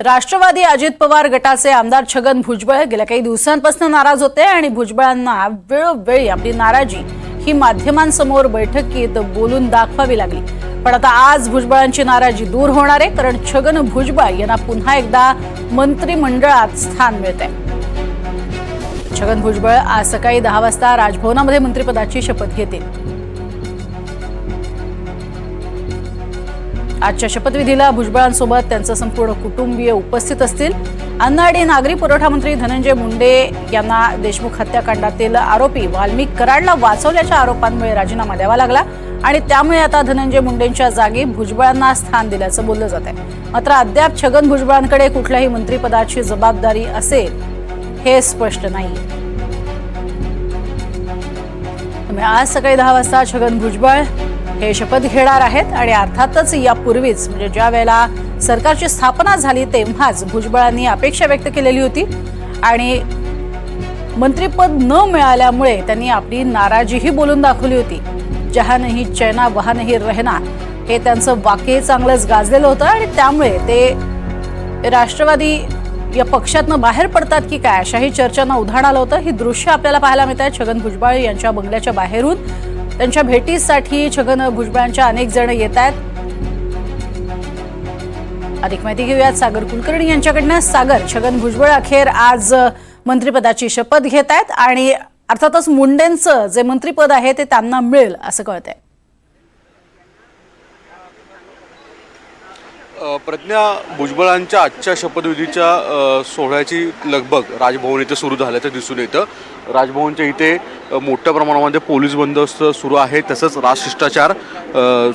राष्ट्रवादी अजित पवार गटाचे आमदार छगन भुजबळ गेल्या काही दिवसांपासून नाराज होते आणि भुजबळांना वेळोवेळी आपली नाराजी ही माध्यमांसमोर बैठकीत बोलून दाखवावी लागली. पण आता आज भुजबळांची नाराजी दूर होणार आहे कारण छगन भुजबळ यांना पुन्हा एकदा मंत्रिमंडळात स्थान मिळत छगन भुजबळ आज सकाळी दहा वाजता राजभवनामध्ये मंत्रिपदाची शपथ घेतील. आजच्या शपथविधीला भुजबळांसोबत त्यांचं संपूर्ण कुटुंबीय उपस्थित असतील. अन्न आणि नागरी पुरवठा मंत्री धनंजय मुंडे यांना देशमुख हत्याकांडातील आरोपी वाल्मिक कराडला वाचवल्याच्या आरोपांमुळे राजीनामा द्यावा लागला आणि त्यामुळे आता धनंजय मुंडेंच्या जागी भुजबळांना स्थान दिल्याचं बोललं जात आहे मात्र अद्याप छगन भुजबळांकडे कुठल्याही मंत्रिपदाची जबाबदारी असेल हे स्पष्ट नाही. आज सकाळी दहा वाजता छगन भुजबळ हे शपथ घेणार आहेत आणि अर्थातच यापूर्वीच म्हणजे ज्या वेळेला सरकारची स्थापना झाली तेव्हाच भुजबळांनी अपेक्षा व्यक्त केलेली होती. आणि मंत्रिपद न मिळाल्यामुळे त्यांनी आपली नाराजीही बोलून दाखवली होती. जहा नाही चैना वहा नाही रहना हे त्यांचं वाक्य चांगलंच गाजलेलं होतं आणि त्यामुळे ते राष्ट्रवादी या पक्षातनं बाहेर पडतात की काय अशाही चर्चांना उधाण आलं होतं. ही दृश्य आपल्याला पाहायला मिळत आहेत छगन भुजबळ यांच्या बंगल्याच्या बाहेरून त्यांच्या भेटीसाठी छगन भुजबळांच्या अनेक जण येत आहेत. अधिक माहिती घेऊयात. सागर कुलकर्णी यांच्याकडनं. सागर छगन भुजबळ अखेर आज मंत्रिपदाची शपथ घेत आहेत आणि अर्थातच मुंडेंचं जे मंत्रिपद आहे ते त्यांना मिळेल असं कळत आहे प्रज्ञा भुजबळांच्या आजच्या शपथविधीच्या सोहळ्याची लगबग राजभवन इथे सुरू झाल्याचं दिसून येतं. राजभवनच्या इथे मोठ्या प्रमाणामध्ये पोलीस बंदोबस्त सुरू आहे. तसंच राजशिष्टाचार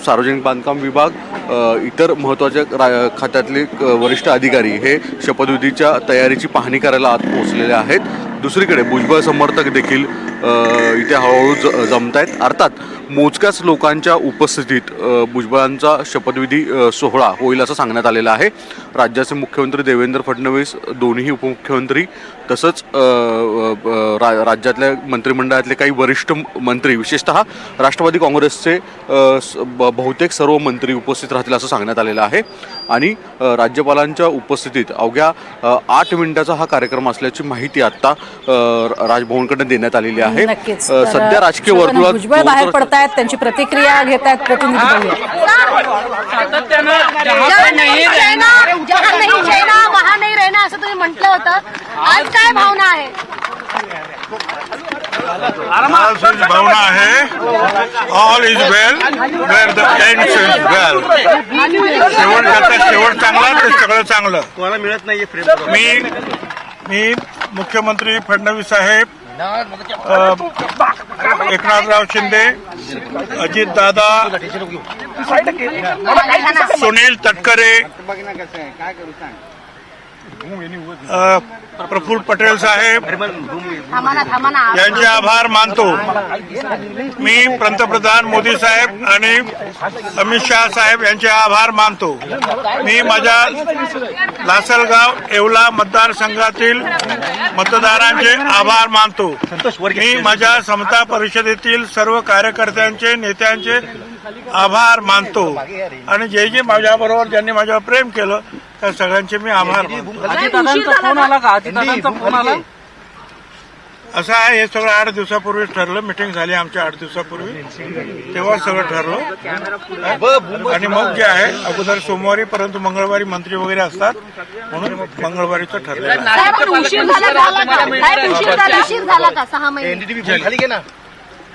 सार्वजनिक बांधकाम विभाग इतर महत्त्वाच्या रा खात्यातले वरिष्ठ अधिकारी हे शपथविधीच्या तयारीची पाहणी करायला आत पोहोचलेले आहेत. दुसरीकडे भुजबळ समर्थक देखील इथे हळूहळू ज जमत आहेत अर्थात मोजक्याच लोकांच्या उपस्थितीत भुजबळांचा शपथविधी सोहळा होईल असं सांगण्यात आलेलं आहे. राज्याचे मुख्यमंत्री देवेंद्र फडणवीस दोन्ही उपमुख्यमंत्री तसंच रा- राज्यातल्या मंत्रिमंडळातले काही वरिष्ठ मंत्री विशेषतः राष्ट्रवादी काँग्रेसचे ब- बहुतेक सर्व मंत्री उपस्थित राहतील असं सांगण्यात आलेलं आहे. आणि राज्यपालांच्या उपस्थितीत अवघ्या आठ मिनिटाचा हा कार्यक्रम असल्याची माहिती आत्ता राजभवनकडे देण्यात आलेली आहे. सध्या राजकीय वर्तुळात भुजबळ बाहेर पडतायत त्यांची प्रतिक्रिया घेत आहेत प्रतिनिधी पाहूया. जहाँ नहीं रहना जहाँ नहीं रहना वहाँ नहीं रहना असं तुम्ही म्हटलं होतं. आज काय भावना आहे? भावना आहे all is well where the end is well शेवट शेवट चांगला तर सगळं चांगलं. तुम्हाला मिळत नाहीये फ्रेम मी मी मुख्यमंत्री फडणवीस साहेब एकनाथराव शिंदे अजित दादा सुनील तटकरे प्रफुल्ल पटेल साहेब यांचे आभार मानतो. मी पंतप्रधान मोदी साहेब आणि अमित शहा साहेब यांचे आभार मानतो. मी माझ्या लासलगाव येवला मतदारसंघातील मतदारांचे आभार मानतो. मी माझ्या समता परिषदेतील सर्व कार्यकर्त्यांचे नेत्यांचे आभार मानतो. आणि जे जे माझ्याबरोबर ज्यांनी माझ्यावर प्रेम केलं त्या सगळ्यांचे मी आभार अजितदादांचा फोन आला का? अजितदादांचा फोन आला? असं आहे हे सगळं आठ दिवसापूर्वीच ठरलं. मिटिंग झाली आमच्या आठ दिवसापूर्वी. तेव्हा सगळं ठरलं. आणि मग जे आहे अगोदर सोमवारी परंतु मंगळवारी मंत्री वगैरे असतात. म्हणून मंगळवारीचं ठरलं एनडीटीव्ही फोन खाली घे ना.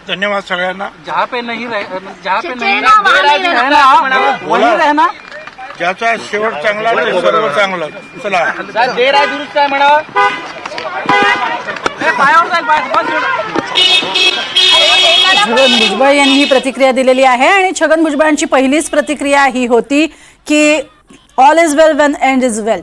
धन्यवाद सगळ्यांना. जहाँ पे नहीं रह जहाँ पे नहीं चेना वहाँ नहीं रहना। रहना वही रहना। ज्याचा शेवट चांगला ते सर्व चांगलं. चला. देर आहे दुरुस्त आहे म्हणा ए, पायावर जाईल पाय बस एवढं. छगन भुजबळ यांनी ही प्रतिक्रिया दिलेली आहे आणि छगन भुजबळांची पहिलीच प्रतिक्रिया ही होती की all is well when end is well